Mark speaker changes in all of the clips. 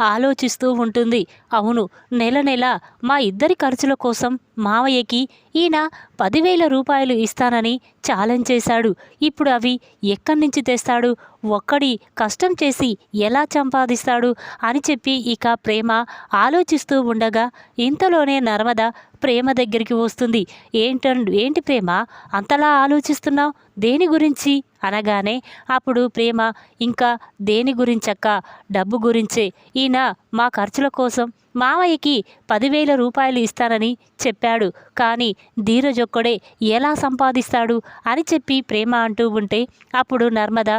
Speaker 1: ఆలోచిస్తూ ఉంటుంది. అవును నెల నెల మా ఇద్దరి ఖర్చుల కోసం మావయ్యకి ఈయన పదివేల రూపాయలు ఇస్తానని ఛాలెంజ్ చేశాడు. ఇప్పుడు అవి ఎక్కడి నుంచి తెస్తాడు? ఒక్కడి కష్టం చేసి ఎలా సంపాదిస్తాడు? అని చెప్పి ఇక ప్రేమ ఆలోచిస్తూ ఉండగా ఇంతలోనే నర్మద ప్రేమ దగ్గరికి వస్తుంది. ఏంటండు ఏంటి ప్రేమ? అంతలా ఆలోచిస్తున్నావు? దేని గురించి? అనగానే అప్పుడు ప్రేమ ఇంకా దేని గురించక్క? డబ్బు గురించే. ఈ ఈయన మా ఖర్చుల కోసం మావయ్యకి పదివేల రూపాయలు ఇస్తానని చెప్పాడు. కానీ ధీరజొక్కడే ఎలా సంపాదిస్తాడు అని చెప్పి ప్రేమ అంటూ ఉంటే అప్పుడు నర్మద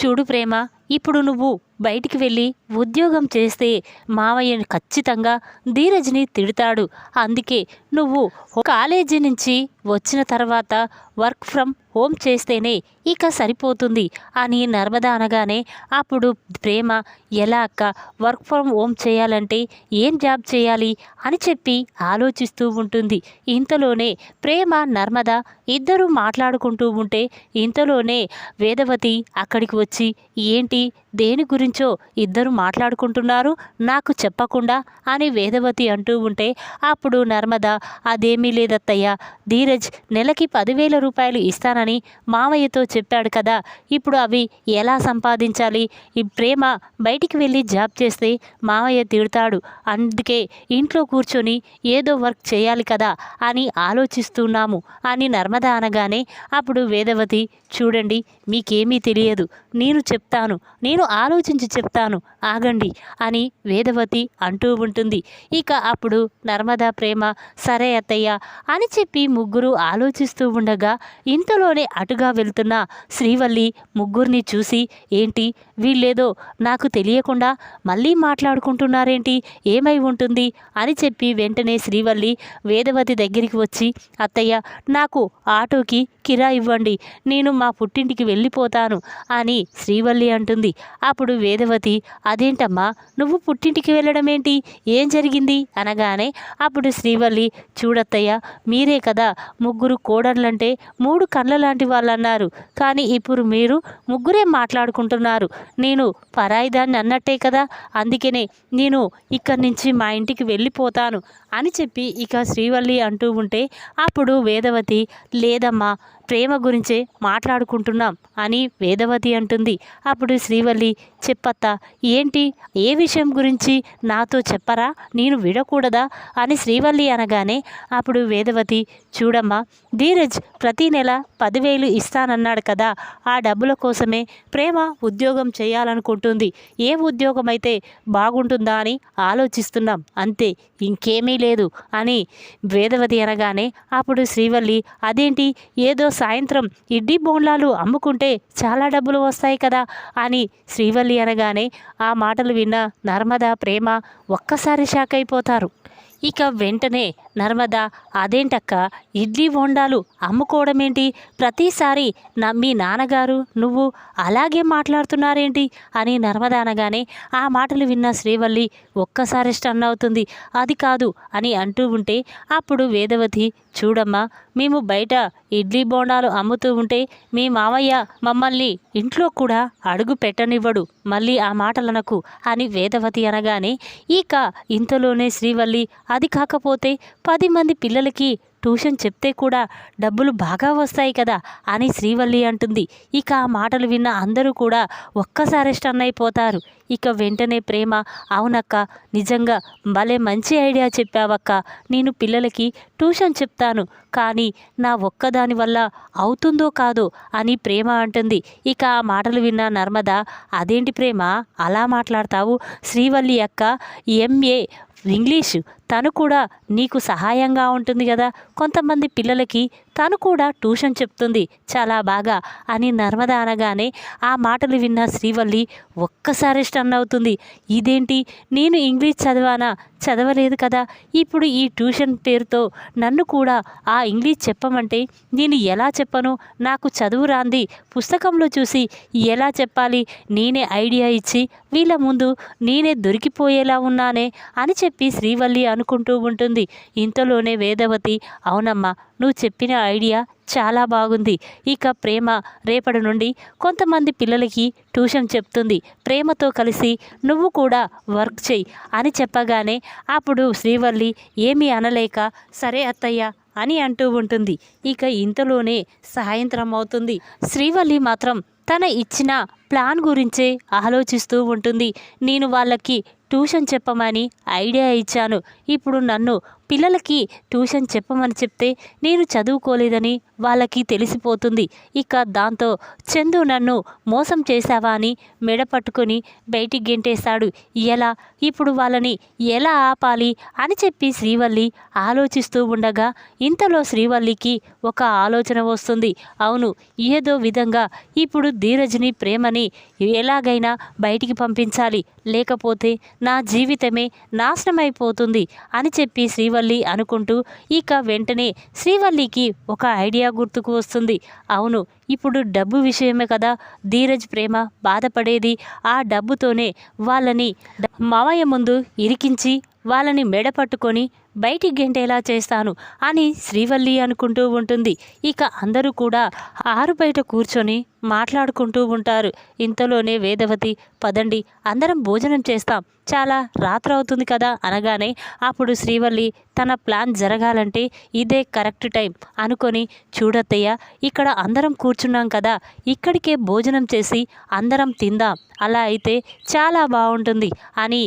Speaker 1: చూడు ప్రేమ ఇప్పుడు నువ్వు బయటికి వెళ్ళి ఉద్యోగం చేస్తే మావయ్య ఖచ్చితంగా ధీరజ్ని తిడతాడు. అందుకే నువ్వు కాలేజీ నుంచి వచ్చిన తర్వాత వర్క్ ఫ్రమ్ హోమ్ చేస్తేనే ఇక సరిపోతుంది అని నర్మద అనగానే అప్పుడు ప్రేమ ఎలా అక్క వర్క్ ఫ్రమ్ హోమ్ చేయాలంటే ఏం జాబ్ చేయాలి అని చెప్పి ఆలోచిస్తూ ఉంటుంది. ఇంతలోనే ప్రేమ నర్మద ఇద్దరూ మాట్లాడుకుంటూ ఉంటే ఇంతలోనే వేదవతి అక్కడికి వచ్చి ఏంటి? దేని గురించి ఇద్దరు మాట్లాడుకుంటున్నారు నాకు చెప్పకుండా అని వేదవతి అంటూ ఉంటే అప్పుడు నర్మద అదేమీ లేదత్తయ్య ధీరజ్ నెలకి పదివేల రూపాయలు ఇస్తానని మావయ్యతో చెప్పాడు కదా ఇప్పుడు అవి ఎలా సంపాదించాలి? ఈ ప్రేమ బయటికి వెళ్ళి జాబ్ చేస్తే మావయ్య తిడతాడు అందుకే ఇంట్లో కూర్చొని ఏదో వర్క్ చేయాలి కదా అని ఆలోచిస్తున్నాము అని నర్మద అనగానే అప్పుడు వేదవతి చూడండి మీకేమీ తెలియదు నేను చెప్తాను నేను ఆలోచించి చెప్తాను. ఆగండి అని వేదవతి అంటూ ఉంటుంది. ఇక అప్పుడు నర్మదా ప్రేమ సరే అత్తయ్య అని చెప్పి ముగ్గురు ఆలోచిస్తూ ఉండగా ఇంతలోనే అటుగా వెళ్తున్న శ్రీవల్లి ముగ్గురిని చూసి ఏంటి? వీళ్ళేదో నాకు తెలియకుండా మళ్ళీ మాట్లాడుకుంటున్నారేంటి? ఏమై ఉంటుంది? అని చెప్పి వెంటనే శ్రీవల్లి వేదవతి దగ్గరికి వచ్చి అత్తయ్య నాకు ఆటోకి కిరా ఇవ్వండి. నేను మా పుట్టింటికి వెళ్ళిపోతాను అని శ్రీవల్లి అంటుంది. అప్పుడు వేదవతి అదేంటమ్మా నువ్వు పుట్టింటికి వెళ్ళడం ఏంటి ఏం జరిగింది? అనగానే అప్పుడు శ్రీవల్లి చూడత్తయ్య మీరే కదా ముగ్గురు కోడళ్ళంటే మూడు కళ్ళ లాంటి వాళ్ళన్నారు. కానీ ఇప్పుడు మీరు ముగ్గురే మాట్లాడుకుంటున్నారు. నేను పరాయిదాన్ని అన్నట్టే కదా అందుకనే నేను ఇక్కడి నుంచి మా ఇంటికి వెళ్ళిపోతాను అని చెప్పి ఇక శ్రీవల్లి అంటూ ఉంటే అప్పుడు వేదవతి లేదమ్మా ప్రేమ గురించే మాట్లాడుకుంటున్నాం అని వేదవతి అంటుంది. అప్పుడు శ్రీవల్లి చెప్పత్త ఏంటి? ఏ విషయం గురించి నాతో చెప్పరా? నేను విడకూడదా అని శ్రీవల్లి అనగానే అప్పుడు వేదవతి చూడమ్మా ధీరజ్ ప్రతి నెల పదివేలు ఇస్తానన్నాడు కదా ఆ డబ్బుల కోసమే ప్రేమ ఉద్యోగం చేయాలనుకుంటుంది. ఏ ఉద్యోగం అయితే బాగుంటుందా అని ఆలోచిస్తున్నాం అంతే ఇంకేమీ లేదు అని వేదవతి అనగానే అప్పుడు శ్రీవల్లి అదేంటి ఏదో సాయంత్రం ఇడ్లీ బోండాలు అమ్ముకుంటే చాలా డబ్బులు వస్తాయి కదా అని శ్రీవల్లి అనగానే ఆ మాటలు విన్న నర్మద ప్రేమ ఒక్కసారి షాక్ అయిపోతారు. ఇక వెంటనే నర్మద అదేంటక్క? ఇడ్లీ బోండాలు అమ్ముకోవడం ఏంటి ప్రతిసారి నా మీ నాన్నగారు నువ్వు అలాగే మాట్లాడుతున్నారేంటి? అని నర్మద అనగానే ఆ మాటలు విన్న శ్రీవల్లి ఒక్కసారి స్టన్ అవుతుంది. అది కాదు అని అంటూ ఉంటే అప్పుడు వేదవతి చూడమ్మా మేము బయట ఇడ్లీ బోండాలు అమ్ముతూ ఉంటే మీ మామయ్య మమ్మల్ని ఇంట్లో కూడా అడుగు పెట్టనివ్వడు మళ్ళీ ఆ మాటలనకు అని వేదవతి అనగానే ఇక ఇంతలోనే శ్రీవల్లి అది కాకపోతే పది మంది పిల్లలకి ట్యూషన్ చెప్తే కూడా డబ్బులు బాగా వస్తాయి కదా అని శ్రీవల్లి అంటుంది. ఇక ఆ మాటలు విన్న అందరూ కూడా ఒక్కసారి స్టన్ అయిపోతారు. ఇక వెంటనే ప్రేమ అవునక్క నిజంగా భలే మంచి ఐడియా చెప్పావక్క నేను పిల్లలకి ట్యూషన్ చెప్తాను కానీ నా ఒక్కదాని వల్ల అవుతుందో కాదో అని ప్రేమ అంటుంది. ఇక ఆ మాటలు విన్న నర్మద అదేంటి ప్రేమ? అలా మాట్లాడతావు? శ్రీవల్లి అక్క ఎంఏ ఇంగ్లీష్ తను కూడా నీకు సహాయంగా ఉంటుంది కదా. కొంతమంది పిల్లలకి తను కూడా ట్యూషన్ చెప్తుంది. చాలా బాగా అని నర్మద అనగానే ఆ మాటలు విన్న శ్రీవల్లి ఒక్కసారి స్టన్ అవుతుంది. ఇదేంటి? నేను ఇంగ్లీష్ చదివానా? చదవలేదు కదా. ఇప్పుడు ఈ ట్యూషన్ పేరుతో నన్ను కూడా ఆ ఇంగ్లీష్ చెప్పమంటే నేను ఎలా చెప్పను? నాకు చదువు రాంది. పుస్తకంలో చూసి ఎలా చెప్పాలి? నేనే ఐడియా ఇచ్చి వీళ్ళ ముందు నేనే దొరికిపోయేలా ఉన్నానే అని చెప్పి శ్రీవల్లి అనుకుంటూ ఉంటుంది. ఇంతలోనే వేదవతి అవునమ్మా నువ్వు చెప్పిన ఐడియా చాలా బాగుంది. ఇక ప్రేమ రేపటి నుండి కొంతమంది పిల్లలకి ట్యూషన్ చెప్తుంది. ప్రేమతో కలిసి నువ్వు కూడా వర్క్ చెయ్యి అని చెప్పగానే అప్పుడు శ్రీవల్లి ఏమీ అనలేక సరే అత్తయ్య అని అంటూ ఉంటుంది. ఇక ఇంతలోనే సాయంత్రం అవుతుంది. శ్రీవల్లి మాత్రం తన ఇచ్చిన ప్లాన్ గురించే ఆలోచిస్తూ ఉంటుంది. నేను వాళ్ళకి ట్యూషన్ చెప్పమని ఐడియా ఇచ్చాను. ఇప్పుడు నన్ను పిల్లలకి ట్యూషన్ చెప్పమని చెప్తే నేను చదువుకోలేదని వాళ్ళకి తెలిసిపోతుంది. ఇక దాంతో చందు నన్ను మోసం చేశావా అని మెడ పట్టుకొని బయటికి గెంటేశాడు. ఎలా? ఇప్పుడు వాళ్ళని ఎలా ఆపాలి అని చెప్పి శ్రీవల్లి ఆలోచిస్తూ ఉండగా ఇంతలో శ్రీవల్లికి ఒక ఆలోచన వస్తుంది. అవును ఏదో విధంగా ఇప్పుడు ధీరజ్ని ప్రేమని ఎలాగైనా బయటికి పంపించాలి. లేకపోతే నా జీవితమే నాశనమైపోతుంది అని చెప్పి శ్రీవల్లి అనుకుంటూ ఇక వెంటనే శ్రీవల్లికి ఒక ఐడియా గుర్తుకు వస్తుంది. అవును ఇప్పుడు డబ్బు విషయమే కదా. ధీరజ్ ప్రేమ బాధపడేది. ఆ డబ్బుతోనే వాళ్ళని మావయ్య ముందు ఇరికించి వాళ్ళని మెడ పట్టుకొని బయటికి గెంటేలా చేస్తాను అని శ్రీవల్లి అనుకుంటూ ఉంటుంది. ఇక అందరూ కూడా ఆరు బయట కూర్చొని మాట్లాడుకుంటూ ఉంటారు. ఇంతలోనే వేదవతి పదండి అందరం భోజనం చేస్తాం. చాలా రాత్రి అవుతుంది కదా అనగానే అప్పుడు శ్రీవల్లి తన ప్లాన్ జరగాలంటే ఇదే కరెక్ట్ టైం అనుకొని చూడత్తయ్య ఇక్కడ అందరం కూర్చున్నాం కదా ఇక్కడికే భోజనం చేసి అందరం తిందాం. అలా అయితే చాలా బాగుంటుంది అని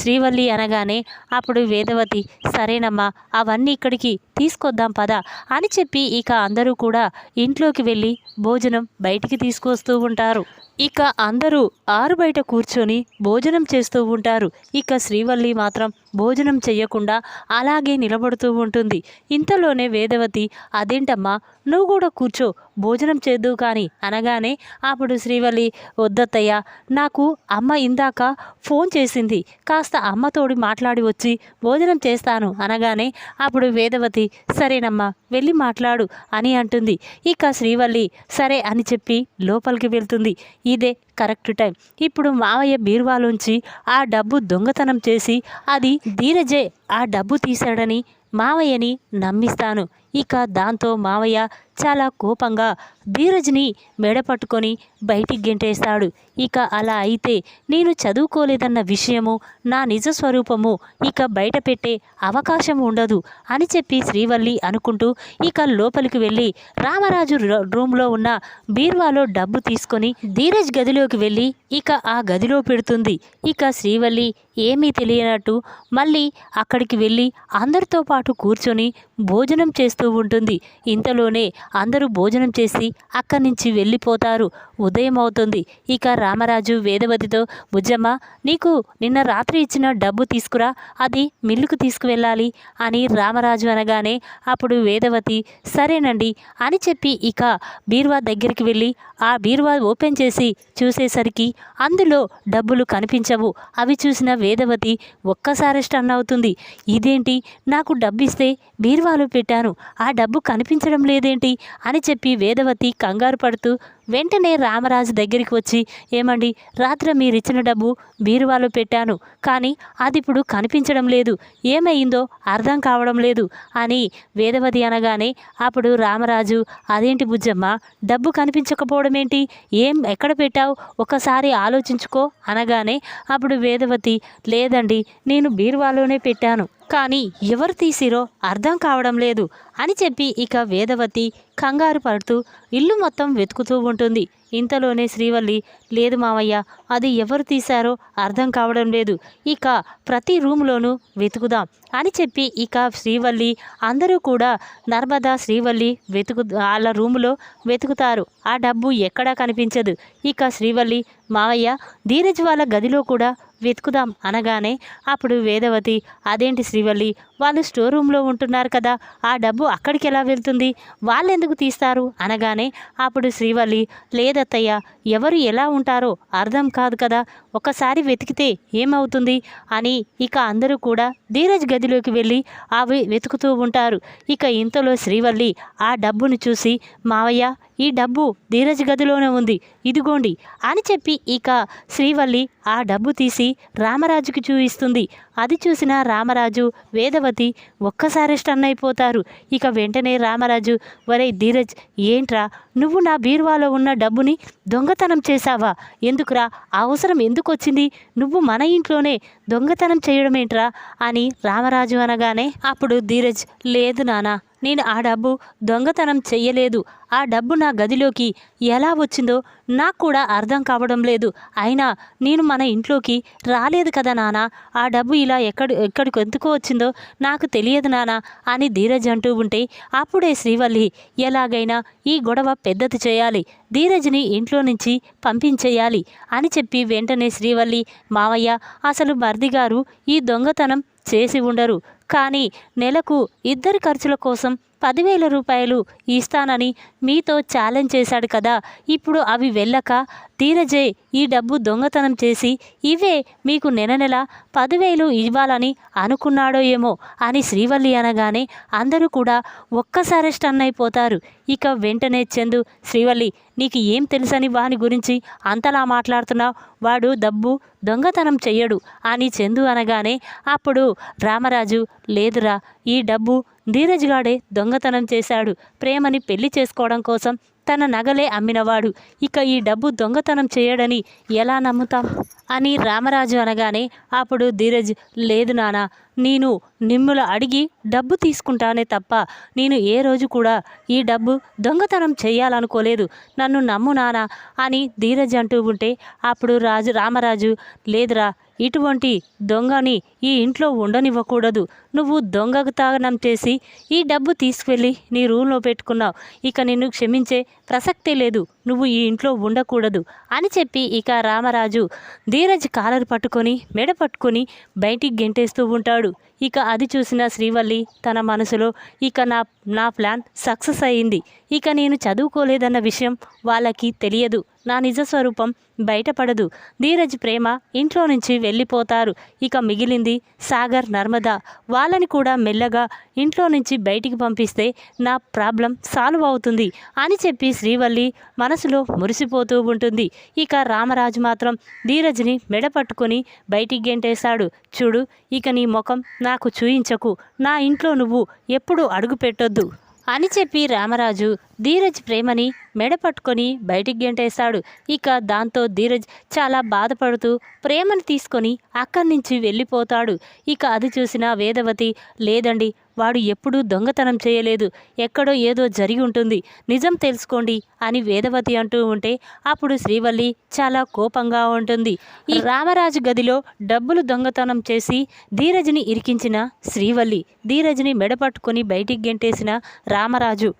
Speaker 1: శ్రీవల్లి అనగానే అప్పుడు వేదవతి సరేనమ్మా అవన్నీ ఇక్కడికి తీసుకొద్దాం పద అని చెప్పి ఇక అందరూ కూడా ఇంట్లోకి వెళ్ళి భోజనం బయటికి తీసుకొస్తూ ఉంటారు. ఇక అందరూ ఆరు బయట కూర్చొని భోజనం చేస్తూ ఉంటారు. ఇక శ్రీవల్లి మాత్రం భోజనం చెయ్యకుండా అలాగే నిలబడుతూ ఉంటుంది. ఇంతలోనే వేదవతి అదేంటమ్మా నువ్వు కూడా కూర్చో భోజనం చేద్దు కానీ అనగానే అప్పుడు శ్రీవల్లి వద్దత్తయ్య నాకు అమ్మ ఇందాక ఫోన్ చేసింది. కాస్త అమ్మతోడి మాట్లాడి వచ్చి భోజనం చేస్తాను అనగానే అప్పుడు వేదవతి సరేనమ్మా వెళ్ళి మాట్లాడు అని అంటుంది. ఇక శ్రీవల్లి సరే అని చెప్పి లోపలికి వెళ్తుంది. ఇదే కరెక్ట్ టైం. ఇప్పుడు మావయ్య బీరువాలోంచి ఆ డబ్బు దొంగతనం చేసి అది ధీరజే ఆ డబ్బు తీశాడని మావయ్యని నమ్మిస్తాను. ఇక దాంతో మావయ్య చాలా కోపంగా ధీరజ్ని మెడ పట్టుకొని బయటికి గెంటేస్తాడు. ఇక అలా అయితే నేను చదువుకోలేదన్న విషయము నా నిజ స్వరూపము ఇక బయట పెట్టే అవకాశం ఉండదు అని చెప్పి శ్రీవల్లి అనుకుంటూ ఇక లోపలికి వెళ్ళి రామరాజు రూమ్లో ఉన్న బీర్వాలో డబ్బు తీసుకొని ధీరజ్ గదిలోకి వెళ్ళి ఇక ఆ గదిలో పెడుతుంది. ఇక శ్రీవల్లి ఏమీ తెలియనట్టు మళ్ళీ అక్కడికి వెళ్ళి అందరితో పాటు కూర్చొని భోజనం చేస్తూ ఉంటుంది. ఇంతలోనే అందరూ భోజనం చేసి అక్కడి నుంచి వెళ్ళిపోతారు. ఉదయం అవుతుంది. ఇక రామరాజు వేదవతితో బుజ్జమ్మ నీకు నిన్న రాత్రి ఇచ్చిన డబ్బు తీసుకురా. అది మిల్లుకు తీసుకువెళ్ళాలి అని రామరాజు అనగానే అప్పుడు వేదవతి సరేనండి అని చెప్పి ఇక బీర్వా దగ్గరికి వెళ్ళి ఆ బీరువా ఓపెన్ చేసి చూసేసరికి అందులో డబ్బులు కనిపించవు. అవి చూసిన వేదవతి ఒక్కసారి స్టన్ అవుతుంది ఇదేంటి? నాకు డబ్బు ఇస్తే బీర్వాలో పెట్టాను. ఆ డబ్బు కనిపించడం లేదేంటి? అని చెప్పి వేదవతి కంగారు పడుతూ వెంటనే రామరాజు దగ్గరికి వచ్చి ఏమండి రాత్రి మీరు ఇచ్చిన డబ్బు బీరువాలో పెట్టాను కానీ అది ఇప్పుడు కనిపించడం లేదు. ఏమైందో అర్థం కావడం లేదు అని వేదవతి అనగానే అప్పుడు రామరాజు అదేంటి బుజ్జమ్మ? డబ్బు కనిపించకపోవడం ఏంటి ఏం ఎక్కడ పెట్టావు? ఒకసారి ఆలోచించుకో అనగానే అప్పుడు వేదవతి లేదండి నేను బీరువాలోనే పెట్టాను. కానీ ఎవరు తీసిరో అర్థం కావడం లేదు అని చెప్పి ఇక వేదవతి కంగారు పడుతూ ఇల్లు మొత్తం వెతుకుతూ ఉంటుంది. ఇంతలోనే శ్రీవల్లి లేదు మావయ్య అది ఎవరు తీశారో అర్థం కావడం లేదు. ఇక ప్రతి రూమ్లోనూ వెతుకుదాం అని చెప్పి ఇక శ్రీవల్లి అందరూ కూడా నర్మదా శ్రీవల్లి వెతుకు వాళ్ళ రూములో వెతుకుతారు. ఆ డబ్బు ఎక్కడా కనిపించదు. ఇక శ్రీవల్లి మావయ్య ధీరజ్ వాళ్ళ గదిలో కూడా వెతుకుదాం అనగానే అప్పుడు వేదవతి అదేంటి శ్రీవల్లి? వాళ్ళు స్టోర్ రూమ్లో ఉంటున్నారు కదా ఆ డబ్బు అక్కడికి ఎలా వెళ్తుంది? వాళ్ళు ఎందుకు తీస్తారు? అనగానే అప్పుడు శ్రీవల్లి లేదత్తయ్య ఎవరు ఎలా ఉంటారో అర్థం కాదు కదా ఒకసారి వెతికితే ఏమవుతుంది? అని ఇక అందరూ కూడా ధీరజ్ గదిలోకి వెళ్ళి అవి వెతుకుతూ ఉంటారు. ఇక ఇంతలో శ్రీవల్లి ఆ డబ్బును చూసి మావయ్య ఈ డబ్బు ధీరజ్ గదిలోనే ఉంది. ఇదిగోండి అని చెప్పి ఇక శ్రీవల్లి ఆ డబ్బు తీసి రామరాజుకి చూయిస్తుంది. అది చూసిన రామరాజు వేదవతి ఒక్కసారి స్టన్ అయిపోతారు. ఇక వెంటనే రామరాజు వరే ధీరజ్ ఏంట్రా? నువ్వు నా బీరువాలో ఉన్న డబ్బుని దొంగతనం చేశావా? ఎందుకురా? అవసరం ఎందుకు వచ్చింది నువ్వు మన ఇంట్లోనే దొంగతనం చేయడం ఏంట్రా అని రామరాజు అనగానే అప్పుడు ధీరజ్ లేదు నానా నేను ఆ డబ్బు దొంగతనం చెయ్యలేదు. ఆ డబ్బు నా గదిలోకి ఎలా వచ్చిందో నాకు కూడా అర్థం కావడం లేదు. అయినా నేను మన ఇంట్లోకి రాలేదు కదా నాన్న ఆ డబ్బు ఇలా ఎక్కడ ఎక్కడికి ఎందుకు వచ్చిందో నాకు తెలియదు నాన్న అని ధీరజ్ అంటూ ఉంటే అప్పుడే శ్రీవల్లి ఎలాగైనా ఈ గొడవ పెద్దది చేయాలి. ధీరజ్ని ఇంట్లో నుంచి పంపించేయాలి అని చెప్పి వెంటనే శ్రీవల్లి మావయ్య అసలు మర్ది గారు ఈ దొంగతనం చేసి ఉండరు. కానీ నెలకు ఇద్దరి ఖర్చుల కోసం పదివేల రూపాయలు ఇస్తానని మీతో ఛాలెంజ్ చేశాడు కదా. ఇప్పుడు అవి వెళ్ళక ధీరజే ఈ డబ్బు దొంగతనం చేసి ఇవే మీకు నెల నెల పదివేలు ఇవ్వాలని అనుకున్నాడో ఏమో అని శ్రీవల్లి అనగానే అందరూ కూడా ఒక్కసారి స్టన్ అయిపోతారు. ఇక వెంటనే చందు శ్రీవల్లి నీకు ఏం తెలుసని వాని గురించి అంతలా మాట్లాడుతున్నావు? వాడు డబ్బు దొంగతనం చెయ్యడు అని చందు అనగానే అప్పుడు రామరాజు లేదురా ఈ డబ్బు ధీరజ్ గాడే దొంగతనం చేశాడు. ప్రేమని పెళ్ళి చేసుకోవడం కోసం తన నగలే అమ్మినవాడు. ఇక ఈ డబ్బు దొంగతనం చేయడని ఎలా నమ్ముతాం? అని రామరాజు అనగానే అప్పుడు ధీరజ్ లేదు నానా నేను నిమ్ముల అడిగి డబ్బు తీసుకుంటానే తప్ప నేను ఏ రోజు కూడా ఈ డబ్బు దొంగతనం చేయాలనుకోలేదు. నన్ను నమ్ము నానా అని ధీరజ్ అంటూ ఉంటే అప్పుడు రాజు రామరాజు లేదురా ఇటువంటి దొంగని ఈ ఇంట్లో ఉండనివ్వకూడదు. నువ్వు దొంగకు తాగనం చేసి ఈ డబ్బు తీసుకువెళ్ళి నీ రూమ్లో పెట్టుకున్నావు. ఇక నిన్ను క్షమించే ప్రసక్తే లేదు. నువ్వు ఈ ఇంట్లో ఉండకూడదు అని చెప్పి ఇక రామరాజు ధీరజ్ కాలర్ పట్టుకొని మెడ పట్టుకొని బయటికి గెంటేస్తూ ఉంటాడు. ఇక అది చూసిన శ్రీవల్లి తన మనసులో ఇక నా నా ప్లాన్ సక్సెస్ అయింది. ఇక నేను చదువుకోలేదన్న విషయం వాళ్ళకి తెలియదు. నా నిజ స్వరూపం బయటపడదు. ధీరజ్ ప్రేమ ఇంట్లో నుంచి వెళ్ళిపోతారు. ఇక మిగిలింది సాగర్ నర్మద. వాళ్ళని కూడా మెల్లగా ఇంట్లో నుంచి బయటికి పంపిస్తే నా ప్రాబ్లం సాల్వ్ అవుతుంది అని చెప్పి శ్రీవల్లి మనసులో మురిసిపోతూ ఉంటుంది. ఇక రామరాజు మాత్రం ధీరజ్ని మెడ పట్టుకొని బయటికి గెంటేశాడు. చూడు ఇక నీ ముఖం నాకు చూయించకు. నా ఇంట్లో నువ్వు ఎప్పుడు అడుగు పెట్టొద్దు అని చెప్పి రామరాజు ధీరజ్ ప్రేమని మెడ పట్టుకొని బయటికి గెంటేశాడు. ఇక దాంతో ధీరజ్ చాలా బాధపడుతూ ప్రేమని తీసుకొని అక్కడి నుంచి వెళ్ళిపోతాడు. ఇక అది చూసిన వేదవతి లేదండి వాడు ఎప్పుడూ దొంగతనం చేయలేదు. ఎక్కడో ఏదో జరిగి ఉంటుంది. నిజం తెలుసుకోండి అని వేదవతి అంటూ ఉంటే అప్పుడు శ్రీవల్లి చాలా కోపంగా ఉంటుంది. ఈ రామరాజు గదిలో డబ్బులు దొంగతనం చేసి ధీరజ్ని ఇరికించిన శ్రీవల్లి ధీరజ్ని మెడపట్టుకొని బయటికి గెంటేసిన రామరాజు